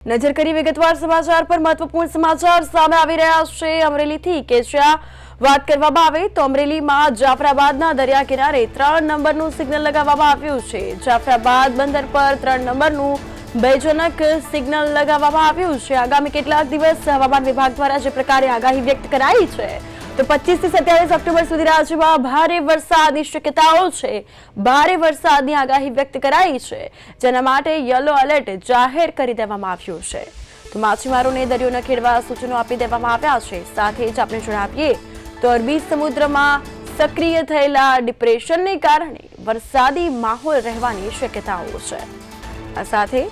નજર કરી વિગતવાર સમાચાર પર મહત્વપૂર્ણ સમાચાર સામે આવી રહ્યા છે. અમરેલીથી કે જ્યાં વાત કરવામાં આવે તો અમરેલીમાં જાફરાબાદના દરિયા કિનારે ત્રણ નંબરનું સિગ્નલ લગાવવામાં આવ્યું છે. જાફરાબાદ બંદર પર ત્રણ નંબરનું ભયજનક સિગ્નલ લગાવવામાં આવ્યું છે. આગામી કેટલાક દિવસ હવામાન વિભાગ દ્વારા જે પ્રકારે આગાહી વ્યક્ત કરાઈ છે તો પચીસથી સત્યાવીસ ઓક્ટોબર સુધી રાજ્યમાં ભારે વરસાદની શક્યતાઓ છે. ભારે વરસાદની આગાહી વ્યક્ત કરાઈ છે. જેના માટે યલો એલર્ટ જાહેર કરી દેવામાં આવ્યું છે. તો માછીમારોને દરિયો ન ખેડવા સૂચનો આપી દેવામાં આવ્યા છે. સાથે જ આપણે જણાવીએ, તો અરબી સમુદ્રમાં સક્રિય થયેલા ડિપ્રેશનને કારણે વરસાદી માહોલ રહેવાની શક્યતાઓ છે. આ સાથે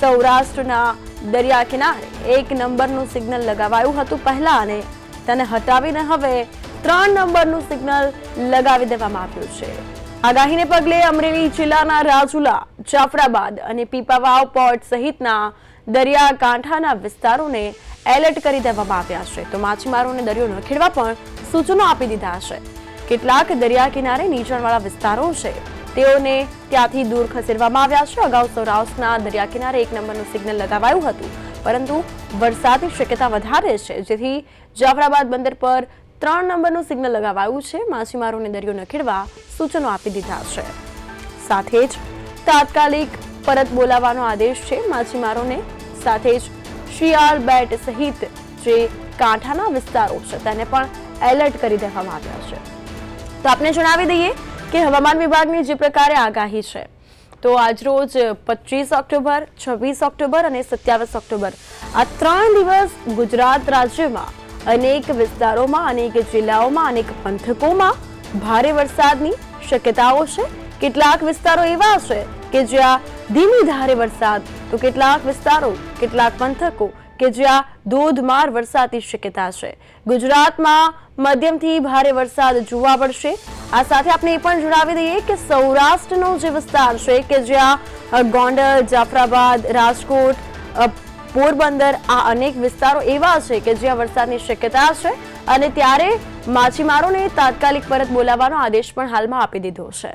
સૌરાષ્ટ્રના દરિયા કિનારે એક નંબરનું સિગ્નલ લગાવાયું હતું પહેલા અને તેને હટાવીને હવે ત્રણ નંબરનું સિગ્નલ લગાવી દેવામાં આવ્યું છે. આગાહીને પગલે અમરેલી જિલ્લાના રાજુલા, જાફરાબાદ અને પીપાવાવ પોર્ટ સહિતના દરિયાકાંઠાના વિસ્તારોને એલર્ટ કરી દેવામાં આવ્યા છે. તો માછીમારોને દરિયો ન ખેડવા પણ સૂચનો આપી દીધા છે. કેટલાક દરિયા કિનારે નીચાણવાળા વિસ્તારો છે. તેઓને ત્યાંથી દૂર ખસેડવામાં આવ્યા છે. અગાઉ સૌરાષ્ટ્રના દરિયા કિનારે એક નંબરનું સિગ્નલ લગાવાયું હતું. પરંતુ વરસાદની શક્યતા વધારે છે. જેથી જાફરાબાદ બંદર પર ત્રણ નંબરનું સિગ્નલ લગાવાયું છે. માછીમારોને દરિયો ન સૂચનો આપી દીધા છે. સાથે જ તાત્કાલિક પરત બોલાવવાનો આદેશ છે માછીમારોને. સાથે જ શિયાળ બેટ સહિત જે કાંઠાના વિસ્તારો છે તેને પણ એલર્ટ કરી દેવામાં આવ્યા છે. તો આપને જણાવી દઈએ કે હવામાન વિભાગની જે પ્રકારે આગાહી છે. તો આજરોજ પચીસ ઓક્ટોબર, છવ્વીસ ઓક્ટોબર અને સત્યાવીસ ઓક્ટોબર. આ ત્રણ દિવસ ગુજરાત રાજ્યમાં અનેક વિસ્તારોમાં, અનેક જિલ્લાઓમાં, અનેક પંથકોમાં ભારે વરસાદની શક્યતાઓ છે. કેટલાક વિસ્તારો એવા છે કે જ્યાં ધીમી ધારે વરસાદ. તો કેટલાક વિસ્તારો, કેટલાક પંથકો કે જ્યાં ધોધમાર વરસાદની શક્યતા છે. ગુજરાતમાં મધ્યમથી ભારે વરસાદ જોવા મળશે. આ સાથે આપણે એ પણ જણાવી દઈએ કે સૌરાષ્ટ્રનો જે વિસ્તાર છે કે જ્યાં ગોંડલ, જાફરાબાદ, રાજકોટ પોરબંદર આ અનેક વિસ્તારો એવા છે કે જ્યાં વરસાદની શક્યતા છે અને ત્યારે માછીમારોને તાત્કાલિક પરત બોલાવવાનો આદેશ પણ હાલમાં આપી દીધો છે.